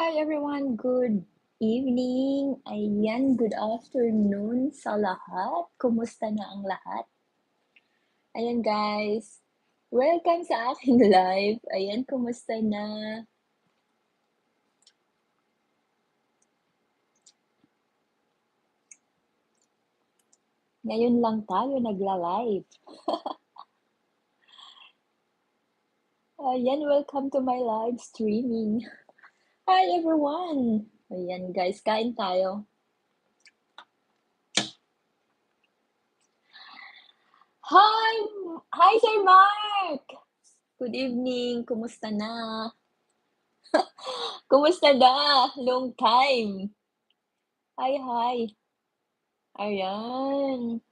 Hi everyone, good evening. Ayan, good afternoon sa lahat. Kumusta na ang lahat? Ayan guys, welcome sa aking live. Ayan, kumusta na? Ngayon lang tayo nagla-live. Ayan, welcome to my live streaming. Hi everyone! Ayan guys, kain tayo. Hi! Hi Sir Mark! Good evening, kumusta na? Kumusta na? Long time. Hi, hi. Ayan.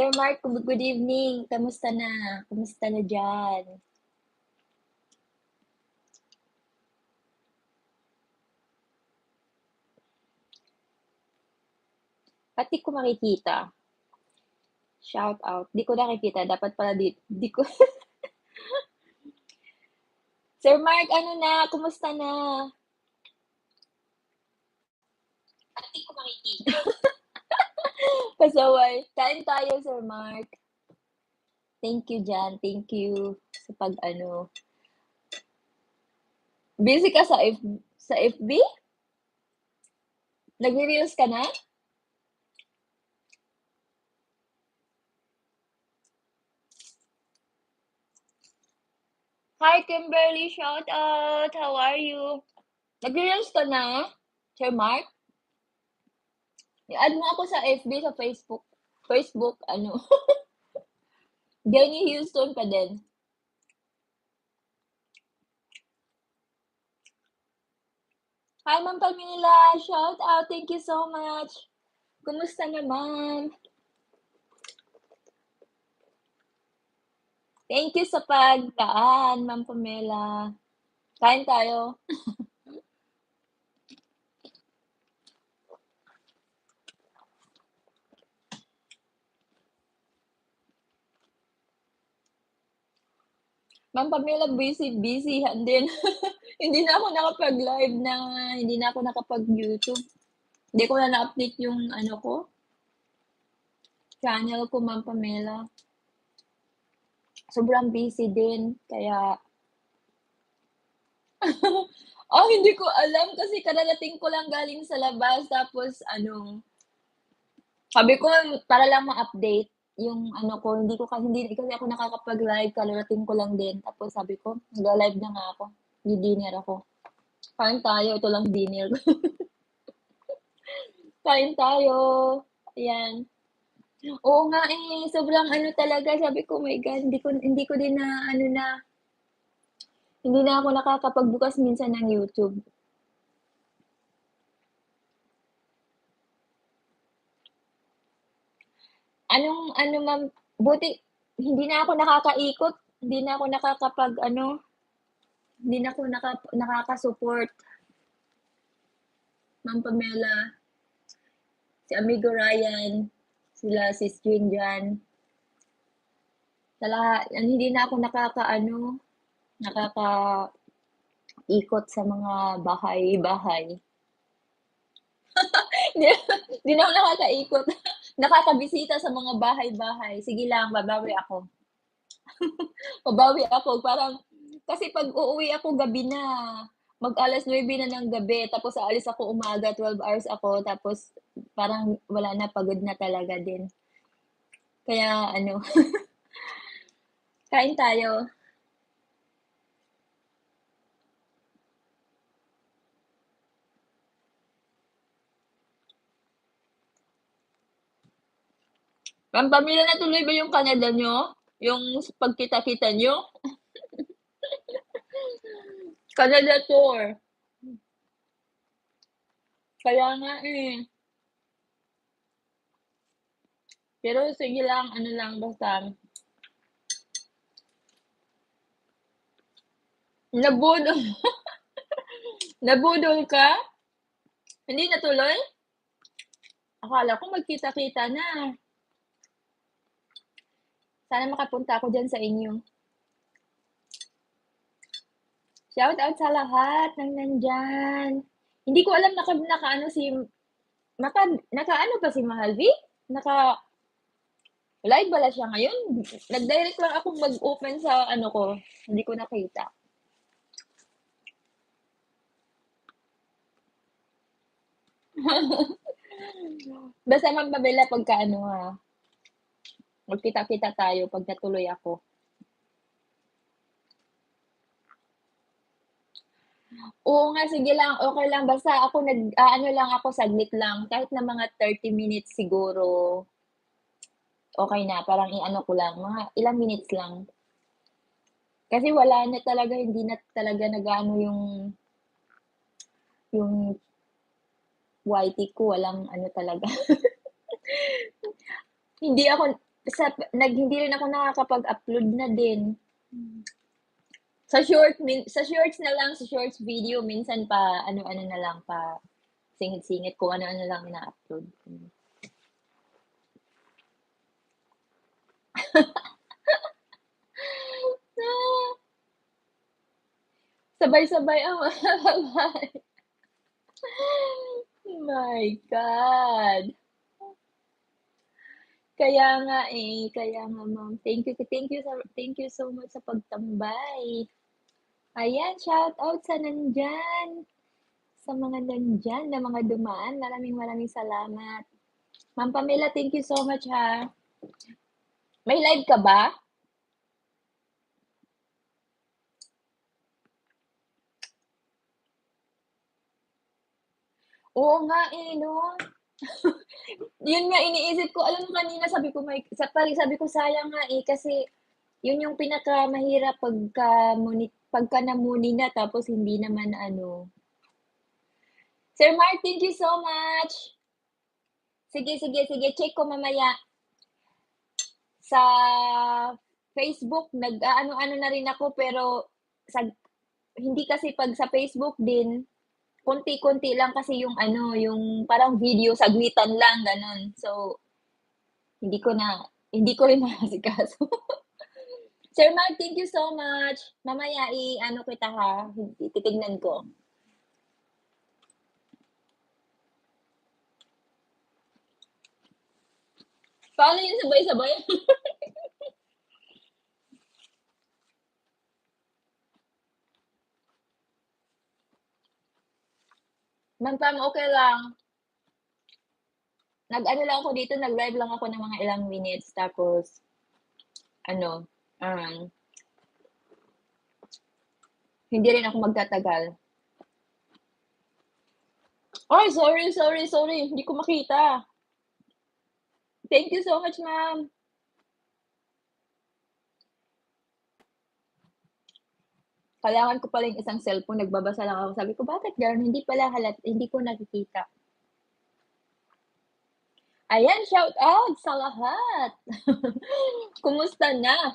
Sir Mark, good evening. Kamusta na? Kumusta na diyan? Ba't di ko makikita? Shout out. Di ko nakikita. Dapat pala di, di ko. Sir Mark, ano na? Kumusta na? Ba't di ko makikita? Pasaway. Kain tayo, Sir Mark. Thank you, Jan. Thank you sa pag ano. Busy ka sa F sa FB? Nagre-reels ka na? Hi, Kimberly. Shout out. How are you? Nagre-reels ka na, Sir Mark? I-add mo ako sa FB, sa Facebook. Facebook, ano. Jenny Houston pa din. Hi, Ma'am Pamela. Shout out. Thank you so much. Kumusta naman? Thank you sa pagdaan, Ma'am Pamela. Kain tayo. Ma'am Pamela, busy-busyhan din. Hindi na ako nakapag-live na hindi na ako nakapag-YouTube. Hindi ko na na-update yung ano ko, channel ko, Ma'am Pamela. Sobrang busy din, kaya Ah, hindi ko alam kasi kararating ko lang galing sa labas tapos ano sabi ko para lang ma-update yung ano ko, hindi ko kasi hindi kasi ako nakakapag-live, kararating ko lang din. Tapos sabi ko, magla-live na nga ako, di-dinner ako. Kain tayo, ito lang dinner. Kain tayo. Ayan. Oo nga eh, sobrang ano talaga, sabi ko, my God, hindi ko hindi ko din na ano na hindi na ako nakakapagbukas minsan ng YouTube. Anong ano, Ma'am, buti hindi na ako nakakaikot, hindi na ako nakakapag-ano, hindi na ako naka nakaka-support. Ma'am Pamela. Si Amigo Ryan, sila Jane diyan. Sa lahat hindi na ako nakakaano, nakakaikot sa mga bahay-bahay. Hindi na ako nakakaikot. Nakakabisita sa mga bahay-bahay. Sige lang, babawi ako. Babawi ako, parang kasi 'pag uuwi ako gabi na, mag 9:00 na ng gabi tapos aalis ako umaga, 12 hours ako tapos parang wala na, pagod na talaga din. Kaya ano kain tayo. Ma'am Pamela, natuloy ba yung Canada niyo? Yung pagkita-kita niyo? Canada tour. Kaya nga eh. Pero sige lang, ano lang basta Nabudol Nabudol ka? Hindi natuloy? Akala ko magkita-kita na. Sana makapunta ako diyan sa inyo. Shoutout sa lahat ng nandiyan. Hindi ko alam naka nakaano si naka nakaano ba si Mahal V? Naka live pala siya ngayon? Nag-direct lang akong mag-open sa ano ko, hindi ko nakita. Basta Ma'am Pamela pagka ano, ha. Magkita-kita tayo 'pag natuloy ako. Oo nga, sige lang, okey lang basta ako nag-aano lang ako saglit lang, kahit na mga 30 minutes siguro. Okey na, parang i-ano ko lang, mga ilang minutes lang. Kasi wala na talaga, hindi na talaga nag-aano yung yung YT ko walang ano talaga. Hindi ako sa nag hindi rin ako nakakapag-upload na din. Sa short min sa shorts na lang, sa shorts video minsan pa ano-ano na lang, pa singit-singit kung ano-ano lang ina-upload. Sabay-sabay ang mga. My God. Kaya nga, eh, kaya nga Ma'am. Thank you thank you sa thank you so much sa pagtambay. Ayan, shoutout sa nandiyan. Sa mga nandiyan na mga dumaan, maraming maraming salamat. Ma'am Pamela, thank you so much, ha. May live ka ba? Oo nga, eh, 'no? Yun nga iniisip ko, alam mo kanina sabi ko may sa pari sabi ko sayang nga, eh, kasi yun yung pinakamahirap pagka moni pagka namuni na tapos hindi naman ano Sir Mark, thank you so much. Sige, sige, sige, check ko mamaya. Sa Facebook nag-aano-ano na rin ako pero sag hindi kasi 'pag sa Facebook din, konti-konti lang kasi yung ano, yung parang video saglitan lang gano'n. So, hindi ko na hindi ko rin naasikaso. Sir Mark, thank you so much. Mamaya i-ano kita, ha, titignan ko. Paano yun sabay-sabay? Ma'am okey lang. Nag-ano lang ako dito, nag-live lang ako ng mga ilang minutes tapos ano, um hindi rin ako magtatagal. Ay, sorry, sorry, sorry, hindi ko makita. Thank you so much, ma'am. Kailangan ko pala yung isang cellphone, nagbabasa lang ako, sabi ko, "Bakit gano'n?" Hindi pala halat hindi ko nakikita. Ayan, shoutout sa lahat. Kumusta na?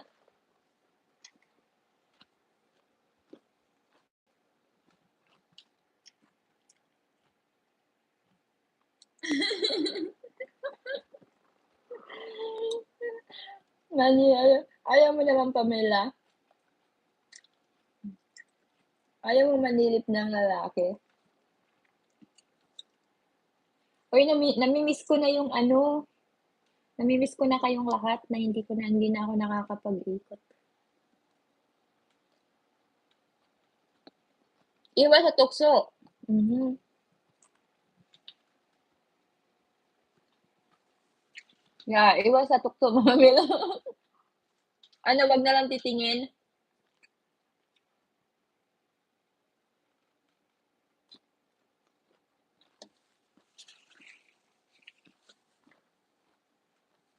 Nani aya ayaw mo naman Pamela? Ayaw mo manilip ng lalaki? Uy, nami nami-miss ko na yung ano, nami-miss ko na kayong lahat na hindi ko na hindi na ako nakakapag-ikot. Iwas sa tukso, mhm. Yeah, iwas sa tukso Mama Mela. Ano, 'wag na lang titingin?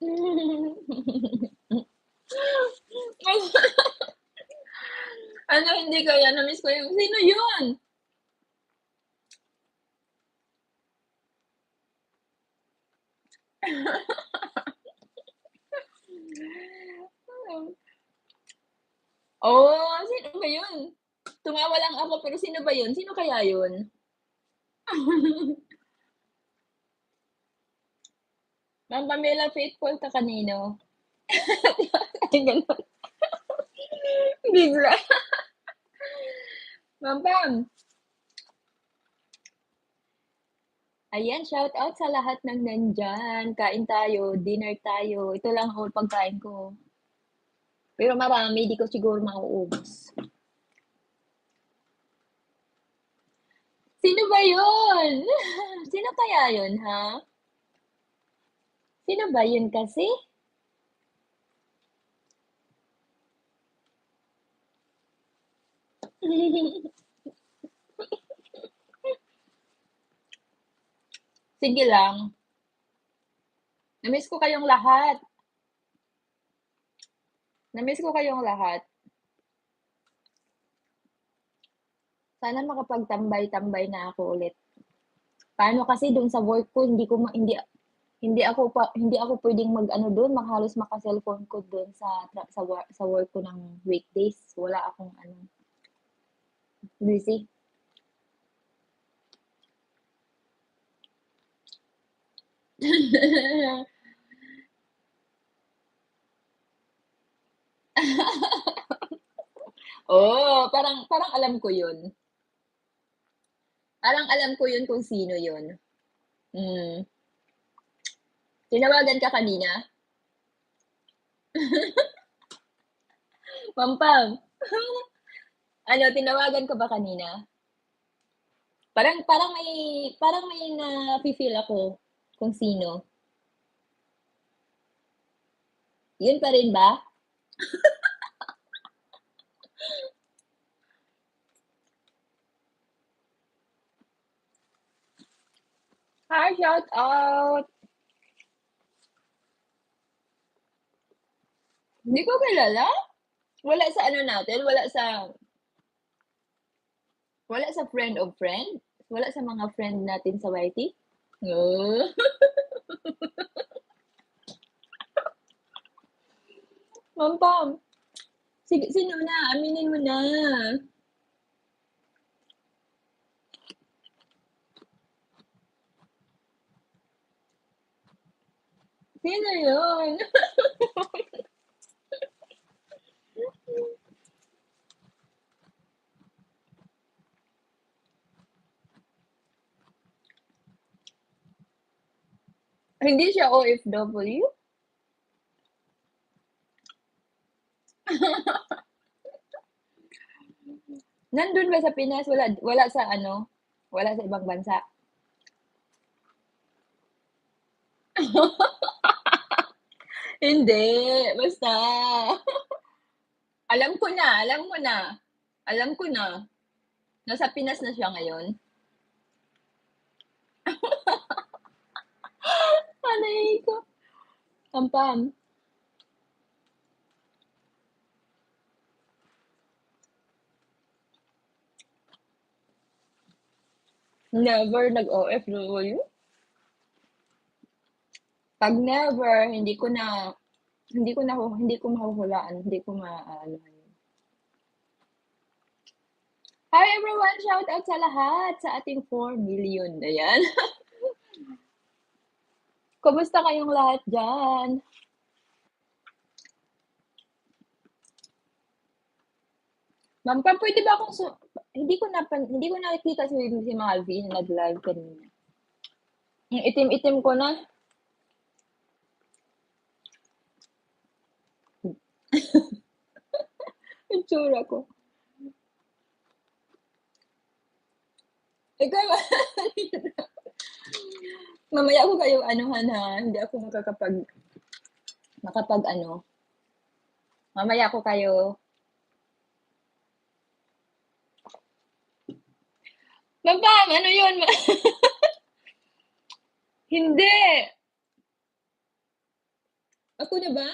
Ano hindi kaya, na-miss ko yung sino yun? Oh, sino ba yun? Tumawa lang ako pero sino ba yun? Sino kaya yun? Ma'am Pamela, faithful ka kanino? Ay gano'n. Bigla. Pam Pam. Ayan, shoutout sa lahat ng nandiyan. Kain tayo, dinner tayo. Ito lang whole pagkain ko. Pero marami, di ko siguro mauubos. Sino ba yun? Sino kaya yun, ha? Sino ba yun kasi? Sige lang. Na-miss ko kayong lahat. Na-miss ko kayong lahat. Sana makapagtambay-tambay na ako ulit. Paano kasi dun sa work ko hindi ko ma hindi hindi ako pa hindi ako puwedeng mag-ano dun, mak halos maka-cellphone ko dun sa tra sa wor sa work ko ng weekdays. Wala akong ano busy. Oh, parang parang alam ko yun. Parang alam ko yun kung sino yun. Hmm. Tinawagan ka kanina? Pam. Ano, tinawagan ka ba kanina? Parang parang may parang may nafi-feel ako kung sino. Yun pa rin ba? Hi, shoutout. Hindi ko kilala? Wala sa ano natin, wala sa wala sa friend of friend? Wala sa mga friend natin sa YT? Oh. Pam Pam. Sige, sino na? Aminin mo na. Sino yun? Hindi siya OFW? Nandun ba sa Pinas? Wala wala sa ano, wala sa ibang bansa? Hindi, basta. Alam ko na, alam mo na. Alam ko na. Nasa Pinas na siya ngayon. Aray ko. Pam Pam. Never nag-OFW? 'Pag never, hindi ko na hindi ko nahu hindi ko mahuhulaan, hindi ko yun. Hi everyone! Shoutout sa lahat, sa ating 4 million, ayan. Kumusta kayong lahat diyan? Ma'am Pam, puwede ba akong su hindi ko napan hindi ko nakikita si si Mavi na nag-live kanina. Yung itim-itim ko na. Itsura ko. Ikaw Mamaya ko kayong anuhan, ha, hindi ako makakapag makapag-ano. Mamaya ko kayo Pam Pam, ano yun? Hindi. Ako na ba?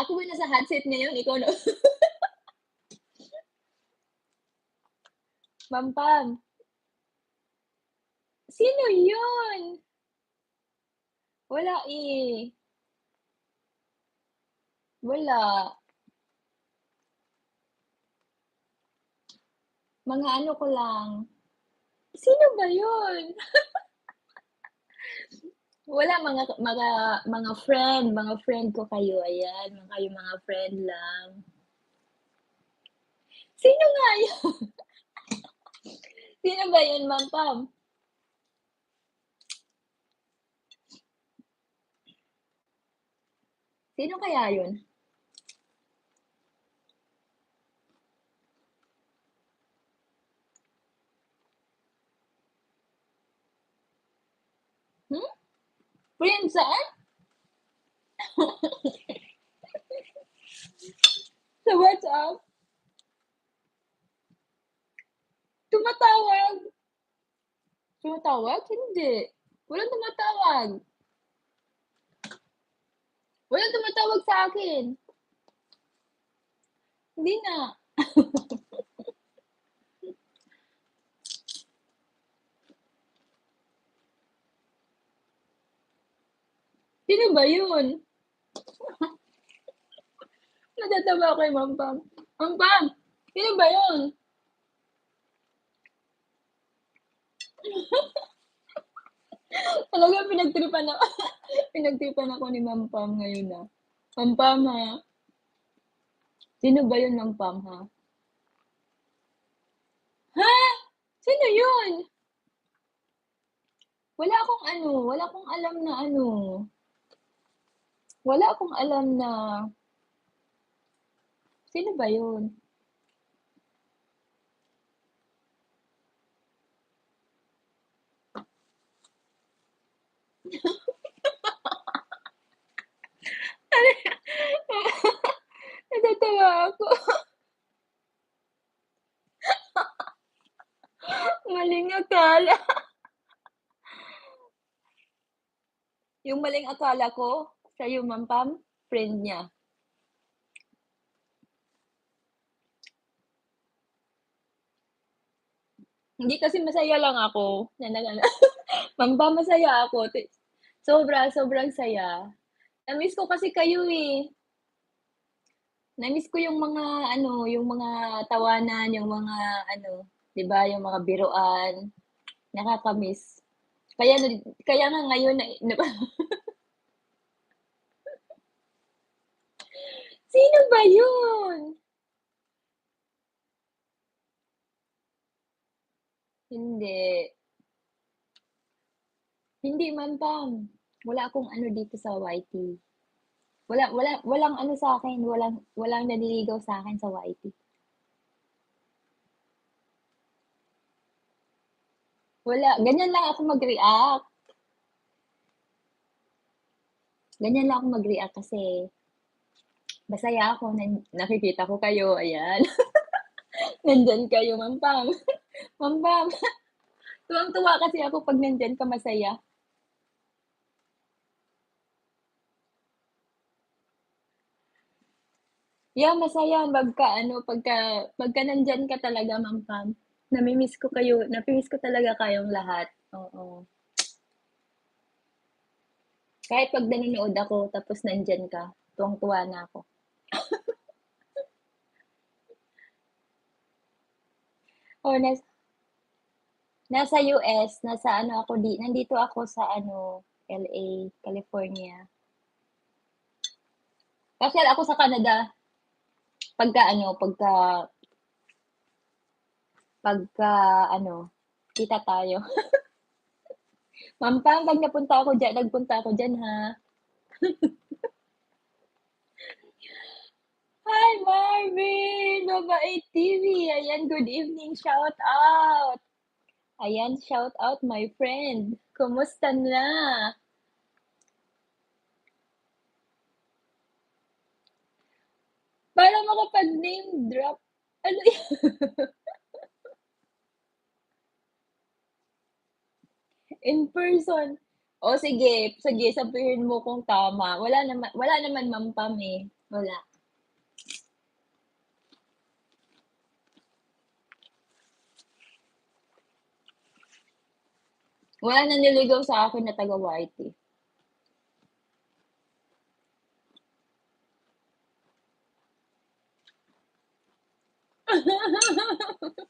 Ako ba nasa seat ngayon, ikaw na Pam Pam. Sino yun? Wala, eh. Wala. Mga ano ko lang. Sino ba yun? Wala mga mga mga friend, mga friend ko kayo, ayan, kayong mga friend lang. Sino nga 'yun? Sino ba 'yun, Ma'am Pam? Sino kaya 'yun? Friend saan? Sa WhatsApp? Tumatawag? Tumatawag? Hindi, walang tumatawag. Walang tumatawag sa'kin. Hindi nga. Sino ba 'yun? Natatawa kay Ma'am Pam. Ma'am Pam, sino ba 'yun? Talagang pinagtripan ako pinagtripan ako ni Ma'am Pam ngayon, ah. Ma'am Pam, ha. Sino ba 'yun, Ma'am Pam, ha? Ha? Sino 'yun? Wala akong ano, wala akong alam na ano wala akong alam na Sino ba 'yun? Ano 'yan? Natatawa ako. Maling akala. Yung maling akala ko, sa'yo, Ma'am Pam, friend niya. Hindi, kasi masaya lang ako Ma'am Pam, masaya ako sobra, sobrang saya. Na-miss ko kasi kayo, eh. Na-miss ko yung mga ano, yung mga tawanan, yung mga ano, 'di ba, yung mga biruan, nakaka-miss. Kaya kaya nga ngayon na na Sino ba 'yun? Hindi. Hindi, Ma'am Pam. Wala akong ano dito sa YT. Wala wala walang ano sa'kin, walang walang nanliligaw sa'kin sa YT. Wala, ganiyan lang ako mag-react. Ganiyan lang ako mag-react kasi masaya ako na nakikita ko kayo, ayan. Nandiyan kayo, Ma'am Pam. Ma'am Pam, tuwang-tuwa kasi ako 'pag nandiyan ka, masaya. Yeah, masaya pagka ano, pagka pagka nandiyan ka talaga, Ma'am Pam. Nami-miss ko kayo nami-miss ko talaga kayong lahat, oo. Kahit 'pag nanonood ako tapos nandiyan ka, tuwang-tuwa na ako. Oh, nas nasa US, nasa ano ako di nandito ako sa ano, LA, California. Kasal ako sa Canada. Pagka ano, pagka pagka ano, kita tayo. Ma'am Pam, 'pag napunta ako diyan nagpunta ako diyan, ha. Hi, Marvin, Mabait TV, ayan, good evening, shout out. Ayan, shout out my friend, kumusta na? Para makapag-name drop, ano? In person. Oh, sige, sige sabihin mo kung tama. Wala nama wala naman, Ma'am Pam, eh, wala. Wala na niligaw sa akin na taga-white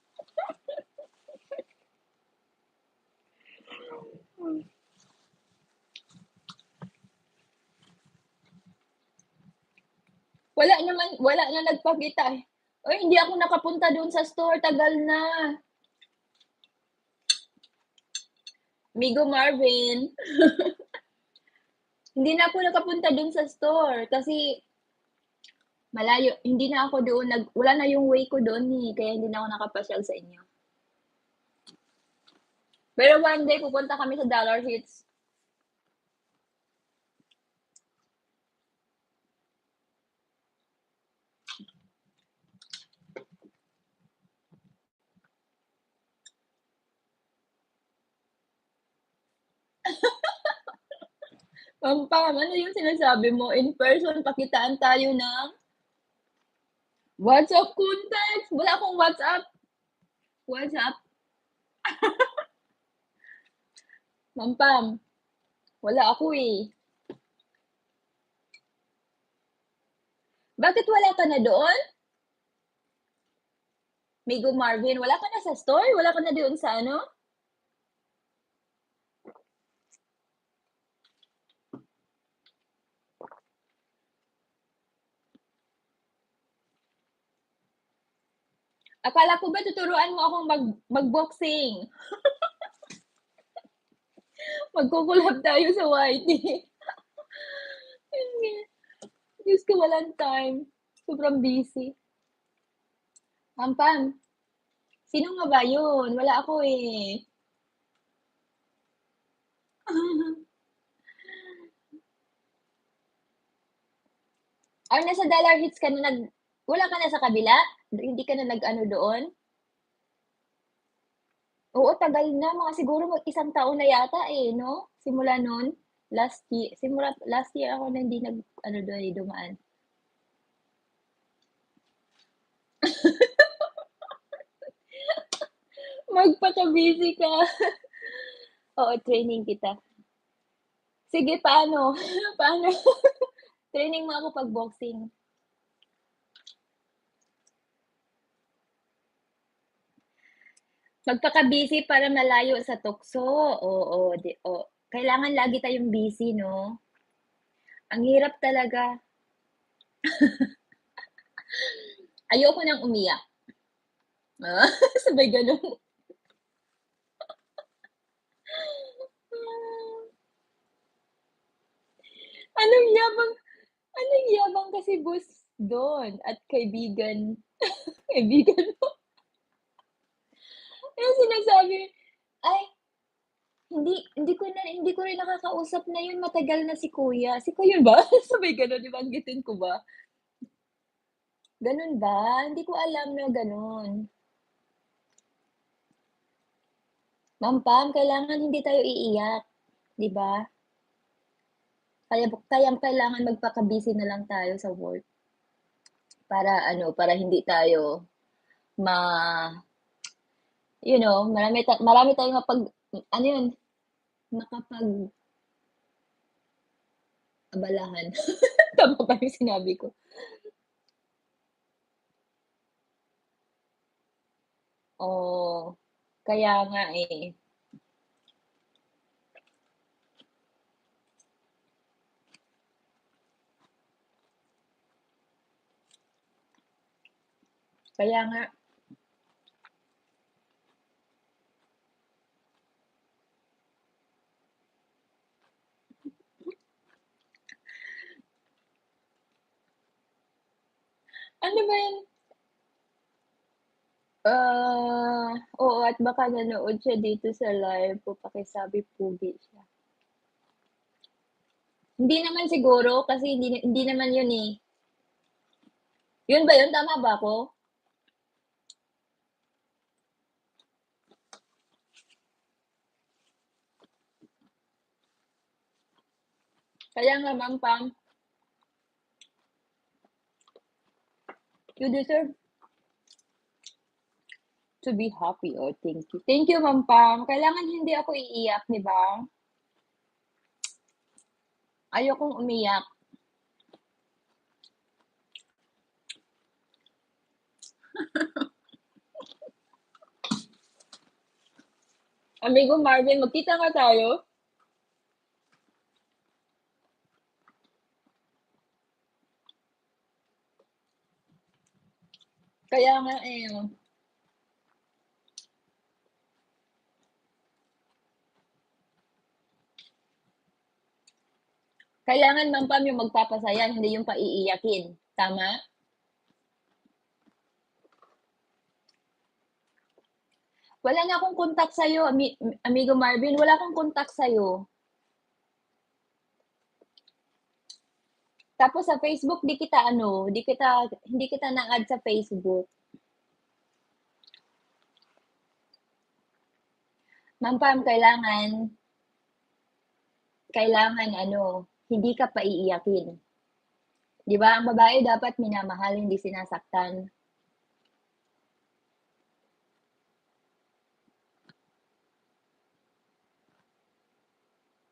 wala naman, wala na nagpakita eh. Oy, hindi ako nakapunta doon sa store, tagal na. Migo Marvin. Hindi na ako nakapunta dun sa store kasi malayo hindi na ako doon nag wala na yung way ko doon, eh, kaya hindi na ako nakapasyal sa inyo. Pero one day pupunta kami sa Dollar Hits. Ma'am Pam, ano yung sinasabi mo? In person, pakitaan tayo ng WhatsApp contacts. Wala akong WhatsApp. WhatsApp. Ma'am Pam, wala ako, eh. Bakit wala ka na doon? Migo Marvin, wala ka na sa store? Wala ka na doon sa ano? Akala ko ba tuturuan mo akong mag mag-boxing? Magko-collab tayo sa nga. Diyos ko, walang time. Sobrang busy. Ma'am Pam, sino nga ba yun? Wala ako, eh. Ay, nasa Dollar Hits ka na nag wala ka na sa kabila? Hindi ka na nag-ano doon? Oo, tagal na. Mga siguro mag-isang taon na yata, eh, 'no? Simula nun. Last ye simula last year ako na hindi nag-ano doon, eh, dumaan. Magpaka-busy ka. Oo, training kita. Sige, paano? Paano? Training mo ako pag-boxing. Magpaka-busy para malayo sa tukso. Oo, di o kailangan lagi tayong busy, 'no? Ang hirap talaga. Ayoko ng umiyak. Ah, sabay gano'n. Anong yabang anong yabang kasi boss do'n at kaibigan kaibigan mo. Yung sinasabi, "Ay, hindi hindi ko na hindi ko rin nakakausap na 'yun, matagal na si kuya." Si kuya ba? Sabay gano'n, banggitin ko ba? Gano'n ba? Hindi ko alam na gano'n. Ma'am Pam, kailangan hindi tayo iiyak, 'di ba? Kaya kaya kailangan magpaka-busy na lang tayo sa work. Para ano, para hindi tayo ma you know, marami ta marami tayong mapag ano 'yun, makapag abalahan. Tama ba yung sinabi ko? Oo, kaya nga, eh. Kaya nga. Ano ba 'yan? Ah, oo at baka nanood siya dito sa live ko, pakisabi pogi siya. Hindi naman siguro kasi hindi hindi naman 'yun, eh. 'Yun ba 'yun, tama ba ako? Kaya nga Ma'am Pam You deserve to be happy. Oh, thank you. Thank you, Ma'am Pam. Kailangan hindi ako iiyak, 'di ba? Ayokong umiyak. Amigo Marvin, magkita nga tayo. Kaya nga, eh. Kailangan Ma'am Pam yung magpapasaya, hindi yung paiiyakin, tama? Wala na akong kontak sa'yo, ami amigo Marvin, wala akong kontak sa'yo. Tapos sa Facebook 'di kita ano, 'di kita hindi kita na-add sa Facebook. Ma'am Pam, kailangan kailangan ano, hindi ka paiiyakin. 'Di ba, ang babae dapat minamahal, hindi sinasaktan.